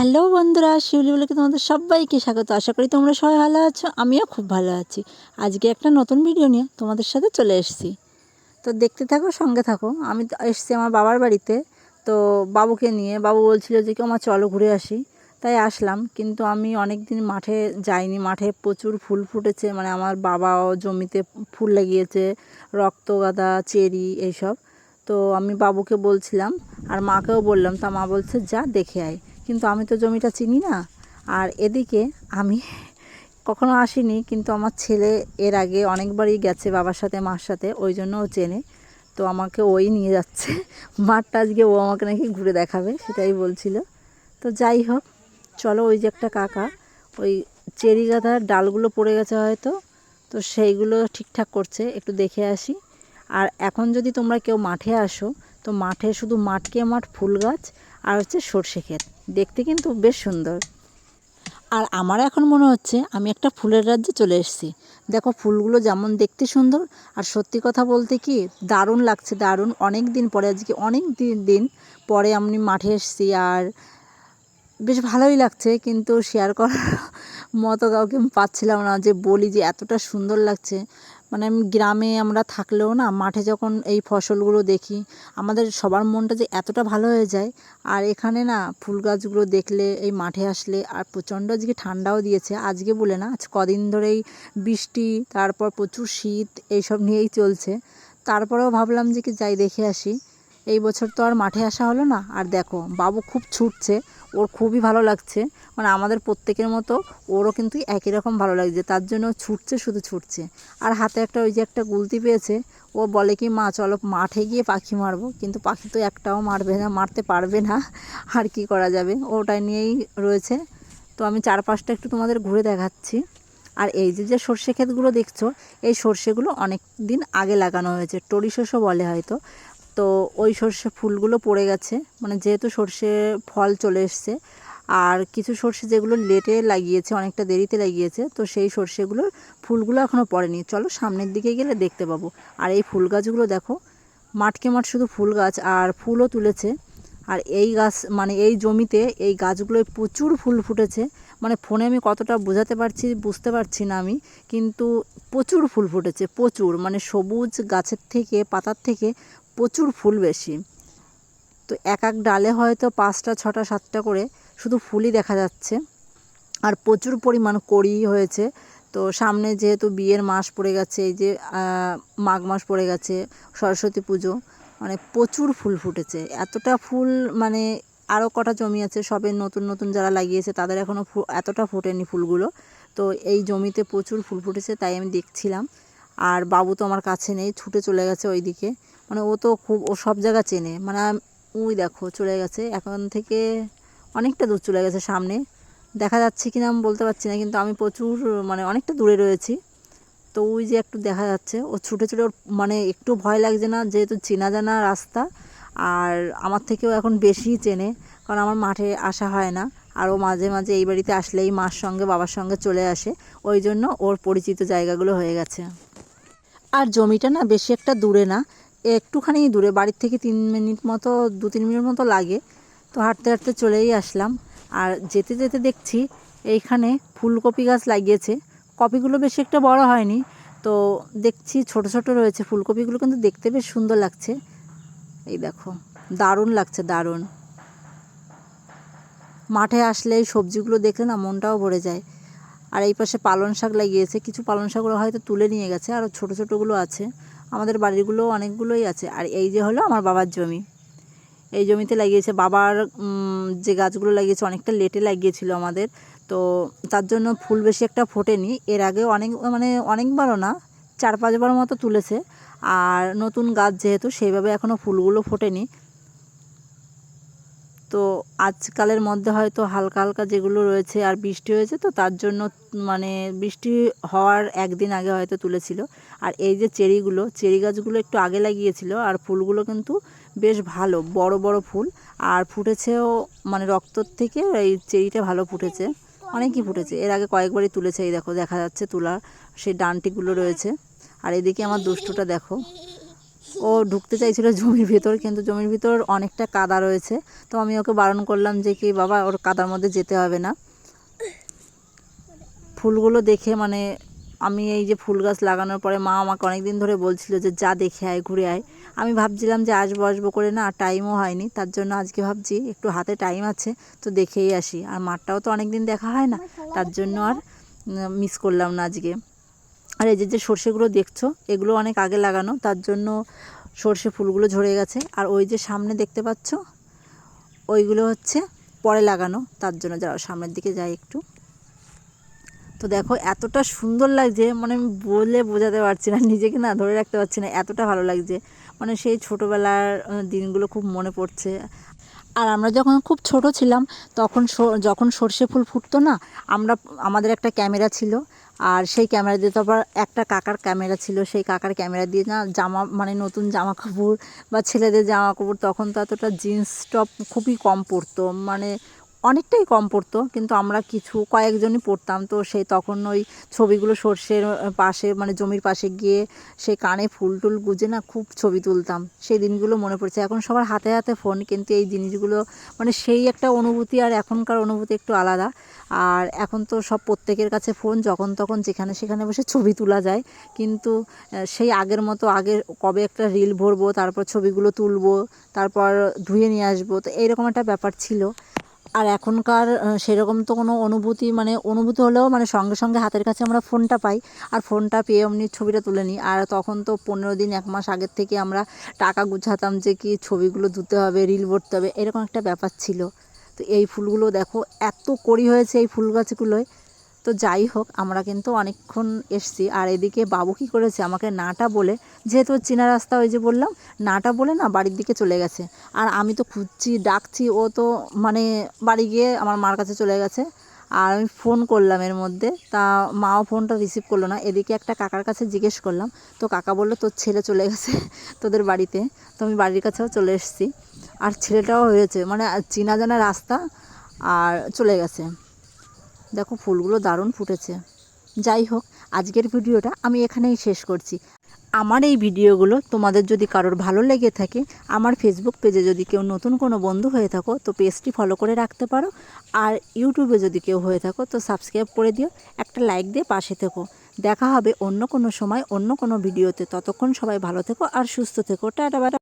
Hello বন্ধুরা শিউলি বলে তোমাদের সবাইকে স্বাগত। আশা করি তোমরা সবাই ভালো আছো, আমিও খুব ভালো আছি। আজকে একটা নতুন ভিডিও নিয়ে তোমাদের সাথে চলে এসেছি। তো দেখতে থাকো, সঙ্গে থাকো। আমি এসেছি আমার বাবার বাড়িতে। তো বাবুকে নিয়ে, বাবু বলছিল যে কি আমার চলো ঘুরে আসি। তাই আসলাম। কিন্তু আমি অনেক দিন মাঠে যাইনি। মাঠে প্রচুর ফুল ফুটেছে। মানে আমার বাবাও জমিতে ফুল লাগিয়েছে, রক্তগাঁদা, চেরি এইসব। তো আমি বাবুকে বলছিলাম আর মাকেও বললাম। তা মা বলছে, যা, দেখে আয়। কিন্তু আমি তো জমিটা চিনি না। আর এদিকে আমি কখনো আসিনি, কিন্তু আমার ছেলে এর আগে অনেকবারই গেছে বাবার সাথে, মার সাথে, ওই জন্য ও চেনে। তো আমাকে ওই নিয়ে যাচ্ছে। মাঠটা আজকে ও আমাকে নাকি ঘুরে দেখাবে, সেটাই বলছিল। তো যাই হোক, চলো ওই যে একটা কাকা, ওই চেরি গাঁদার ডালগুলো পড়ে গেছে হয়তো, তো সেইগুলো ঠিকঠাক করছে, একটু দেখে আসি। আর এখন যদি তোমরা কেউ মাঠে আসো তো মাঠে শুধু মাঠকে মাঠ ফুল গাছ আর হচ্ছে সর্ষে ক্ষেত। দেখতে কিন্তু বেশ সুন্দর। আর আমার এখন মনে হচ্ছে আমি একটা ফুলের রাজ্যে চলে এসেছি। দেখো ফুলগুলো যেমন দেখতে সুন্দর আর সত্যি কথা বলতে কি দারুণ লাগছে, দারুণ। অনেক দিন পরে, আজকে অনেক দিন দিন পরে আমি মাঠে এসেছি আর বেশ ভালোই লাগছে। কিন্তু শেয়ার করার মতো কাউকে পাচ্ছিলাম না যে বলি যে এতটা সুন্দর লাগছে। মানে গ্রামে আমরা থাকলেও না, মাঠে যখন এই ফসলগুলো দেখি, আমাদের সবার মনটা যে এতটা ভালো হয়ে যায়। আর এখানে না, ফুল গাছগুলো দেখলে, এই মাঠে আসলে, আর প্রচণ্ড আজকে ঠান্ডাও দিয়েছে। আজকে বলে না, আজ কদিন ধরেই বৃষ্টি, তারপর প্রচুর শীত, এইসব নিয়েই চলছে। তারপরেও ভাবলাম যে কি যাই দেখে আসি। এই বছর তো আর মাঠে আসা হলো না। আর দেখো, বাবু খুব ছুটছে, ওর খুবই ভালো লাগছে। মানে আমাদের প্রত্যেকের মতো ওরও কিন্তু একই রকম ভালো লাগছে, তার জন্য ছুটছে, শুধু ছুটছে। আর হাতে একটা ওই যে একটা গুলতি পেয়েছে, ও বলে কি, মা, চলো মাঠে গিয়ে পাখি মারবো। কিন্তু পাখি তো একটাও মারবে না, মারতে পারবে না। আর কি করা যাবে? ওটাই নিয়েই রয়েছে। তো আমি চারপাশটা একটু তোমাদের ঘুরে দেখাচ্ছি। আর এই যে যে সর্ষে ক্ষেতগুলো দেখছ, এই সর্ষেগুলো অনেক দিন আগে লাগানো হয়েছে, টরি শস্য বলে হয়তো। তো ওই সর্ষে ফুলগুলো পড়ে গেছে। মানে যেহেতু সর্ষে ফল চলে এসছে, আর কিছু সর্ষে যেগুলো লেটে লাগিয়েছে, অনেকটা দেরিতে লাগিয়েছে, তো সেই সর্ষেগুলোর ফুলগুলো এখনও পড়েনি। চলো সামনের দিকে গেলে দেখতে পাবো। আর এই ফুল গাছগুলো দেখো, মাঠকে মাঠ শুধু ফুল গাছ আর ফুলও তুলেছে। আর এই গাছ মানে এই জমিতে এই গাছগুলোয় প্রচুর ফুল ফুটেছে। মানে ফোনে আমি কতটা বোঝাতে পারছি, বুঝতে পারছি না আমি, কিন্তু প্রচুর ফুল ফুটেছে, প্রচুর মানে সবুজ গাছের থেকে, পাতার থেকে প্রচুর ফুল বেশি। তো এক এক ডালে হয়তো পাঁচটা, ছটা, সাতটা করে শুধু ফুলই দেখা যাচ্ছে। আর প্রচুর পরিমাণ কড়ি হয়েছে। তো সামনে যেহেতু বিয়ের মাস পড়ে গেছে, এই যে মাঘ মাস পড়ে গেছে, সরস্বতী পুজো মানে প্রচুর ফুল ফুটেছে। এতটা ফুল মানে আরও কটা জমি আছে, সবে নতুন নতুন যারা লাগিয়েছে, তাদের এখনও এতটা ফোটেনি ফুলগুলো। তো এই জমিতে প্রচুর ফুল ফুটেছে, তাই আমি দেখছিলাম। আর বাবু তো আমার কাছে নেই, ছুটে চলে গেছে ওই দিকে মানে ও তো খুব, ও সব জায়গা চেনে। মানে ওই দেখো, চলে গেছে। এখন থেকে অনেকটা দূর চলে গেছে সামনে। দেখা যাচ্ছে কি না আমি বলতে পারছি না, কিন্তু আমি প্রচুর মানে অনেকটা দূরে রয়েছি। তো ওই যে একটু দেখা যাচ্ছে, ও ছুটে ছুটে ওর মানে একটু ভয় লাগছে না, যেহেতু চেনা জানা রাস্তা। আর আমার থেকেও এখন বেশি চেনে, কারণ আমার মাঠে আসা হয় না। আর ও মাঝে মাঝে এই বাড়িতে আসলেই মার সঙ্গে, বাবার সঙ্গে চলে আসে। ওই জন্য ওর পরিচিত জায়গাগুলো হয়ে গেছে। আর জমিটা না বেশি একটা দূরে না, একটুখানি দূরে। বাড়ির থেকে তিন মিনিট মতো, দু তিন মিনিট মতো লাগে। তো হাঁটতে হাঁটতে চলেই আসলাম। আর যেতে যেতে দেখছি এইখানে ফুলকপি গাছ লাগিয়েছে। কপিগুলো বেশি একটা বড় হয়নি। তো দেখছি ছোট ছোট রয়েছে ফুলকপিগুলো, কিন্তু দেখতে বেশ সুন্দর লাগছে। এই দেখো, দারুণ লাগছে, দারুণ। মাঠে আসলে এই সবজিগুলো দেখলে না মনটাও ভরে যায়। আর এই পাশে পালন শাক লাগিয়েছে, কিছু পালন শাকগুলো হয়তো তুলে নিয়ে গেছে, আর ছোটো ছোটোগুলো আছে। আমাদের বাড়িগুলো অনেকগুলোই আছে। আর এই যে হলো আমার বাবার জমি। এই জমিতে লাগিয়েছে, বাবার যে গাছগুলো লাগিয়েছে অনেকটা লেটে লাগিয়েছিল আমাদের। তো তার জন্য ফুল বেশি একটা ফোটেনি। এর আগে অনেক মানে অনেকবারও না চার পাঁচবার মতো তুলেছে। আর নতুন গাছ যেহেতু সেইভাবে এখনও ফুলগুলো ফোটেনি। তো আজকালের মধ্যে হয়তো হালকা হালকা যেগুলো রয়েছে আর বৃষ্টি হয়েছে তো তার জন্য মানে বৃষ্টি হওয়ার একদিন আগে হয়তো তুলেছিল। আর এই যে চেরিগুলো, চেরি গাছগুলো একটু আগে লাগিয়েছিল আর ফুলগুলো কিন্তু বেশ ভালো, বড় বড় ফুল। আর ফুটেছেও মানে রক্তর থেকে এই চেরিটা ভালো ফুটেছে। অনেকই ফুটেছে। এর আগে কয়েকবারই তুলেছে, এই দেখো দেখা যাচ্ছে তোলার সেই ডানটিগুলো রয়েছে। আর এদিকে আমার দুষ্টুটা দেখো। ও ঢুকতে চাইছিল জমির ভিতর, কিন্তু জমির ভিতর অনেকটা কাদা রয়েছে। তো আমি ওকে বারণ করলাম যে কি বাবা, ওর কাদার মধ্যে যেতে হবে না। ফুলগুলো দেখে মানে আমি এই যে ফুল গাছ লাগানোর পরে মা আমাকে অনেক দিন ধরে বলছিল যে যা দেখে আয়, ঘুরে আয়। আমি ভাবছিলাম যে আসব আসব করে না টাইমও হয়নি। তার জন্য আজকে ভাবছি একটু হাতে টাইম আছে, তো দেখেই আসি। আর মাঠটাও তো অনেক দিন দেখা হয় না। তার জন্য আর মিস করলাম না আজকে। আর এই যে যে সর্ষেগুলো দেখছ, এগুলো অনেক আগে লাগানো, তার জন্য সর্ষে ফুলগুলো ঝরে গেছে। আর ওই যে সামনে দেখতে পাচ্ছ, ওইগুলো হচ্ছে পরে লাগানো, তার জন্য যারা সামনের দিকে যায় একটু। তো দেখো, এতটা সুন্দর লাগছে মানে আমি বলে বোঝাতে পারছি না, নিজেকে না ধরে রাখতে পারছি না, এতটা ভালো লাগছে। মানে সেই ছোটোবেলার দিনগুলো খুব মনে পড়ছে। আর আমরা যখন খুব ছোট ছিলাম, তখন যখন সর্ষে ফুল ফুটতো না, আমরা, আমাদের একটা ক্যামেরা ছিল। আর সেই ক্যামেরা দিয়ে তারপর একটা কাকার ক্যামেরা ছিল। সেই কাকার ক্যামেরা দিয়ে না জামা মানে নতুন জামা কাপড় বা ছেলেদের জামা কাপড় তখন তো এতটা জিন্স টপ খুবই কম পরতো। মানে অনেকটাই কম পড়তো, কিন্তু আমরা কিছু, কয়েকজনই পড়তাম। তো সেই তখন ওই ছবিগুলো সর্ষের পাশে মানে জমির পাশে গিয়ে সেই কানে ফুল টুল গুজে না খুব ছবি তুলতাম। সেই দিনগুলো মনে পড়ছে। এখন সবার হাতে হাতে ফোন, কিন্তু এই জিনিসগুলো মানে সেই একটা অনুভূতি আর এখনকার অনুভূতি একটু আলাদা। আর এখন তো সব প্রত্যেকের কাছে ফোন, যখন তখন যেখানে সেখানে বসে ছবি তোলা যায়। কিন্তু সেই আগের মতো আগে কবে একটা রিল ভরবো, তারপর ছবিগুলো তুলবো, তারপর ধুয়ে নিয়ে আসব, তো এইরকম একটা ব্যাপার ছিল। আর এখনকার সেরকম তো কোনো অনুভূতি মানে অনুভূতি হলেও মানে সঙ্গে সঙ্গে হাতের কাছে আমরা ফোনটা পাই আর ফোনটা পেয়ে অমনি ছবিটা তুলে নিই। আর তখন তো পনেরো দিন, এক মাস আগের থেকে আমরা টাকা গুছাতাম যে কি ছবিগুলো ধুতে হবে রিল ভরতে হবে, এরকম একটা ব্যাপার ছিল। তো এই ফুলগুলো দেখো, এত কড়ি হয়েছে এই ফুল গাছগুলোয়। তো যাই হোক, আমরা কিন্তু অনেকক্ষণ এসছি। আর এদিকে বাবু কী করেছে? আমাকে নাটা বলে, যেহেতু চেনা রাস্তা ওই যে বললাম, নাটা বলে না বাড়ির দিকে চলে গেছে। আর আমি তো খুঁজছি, ডাকছি, ও তো মানে বাড়ি গিয়ে আমার মার কাছে চলে গেছে। আর আমি ফোন করলাম এর মধ্যে, তা মাও ফোনটা রিসিভ করল না। এদিকে একটা কাকার কাছে জিজ্ঞেস করলাম, তো কাকা বলল তোর ছেলে চলে গেছে তোদের বাড়িতে, তো আমি বাড়ির কাছেও চলে এসেছি। আর ছেলেটাও হয়েছে মানে চেনা জানা রাস্তা, আর চলে গেছে। দেখো ফুলগুলো দারুণ ফুটেছে। যাই হোক, আজকের ভিডিওটা আমি এখানেই শেষ করছি। আমার এই ভিডিওগুলো তোমাদের যদি কারোর ভালো লেগে থাকে, আমার ফেসবুক পেজে যদি কেউ নতুন কোনো বন্ধু হয়ে থাকো, তো পেজটি ফলো করে রাখতে পারো। আর ইউটিউবে যদি কেউ হয়ে থাকো, তো সাবস্ক্রাইব করে দিও। একটা লাইক দিয়ে পাশে থেকো। দেখা হবে অন্য কোনো সময়, অন্য কোনো ভিডিওতে। ততক্ষণ সবাই ভালো থেকো আর সুস্থ থেকো। টাটা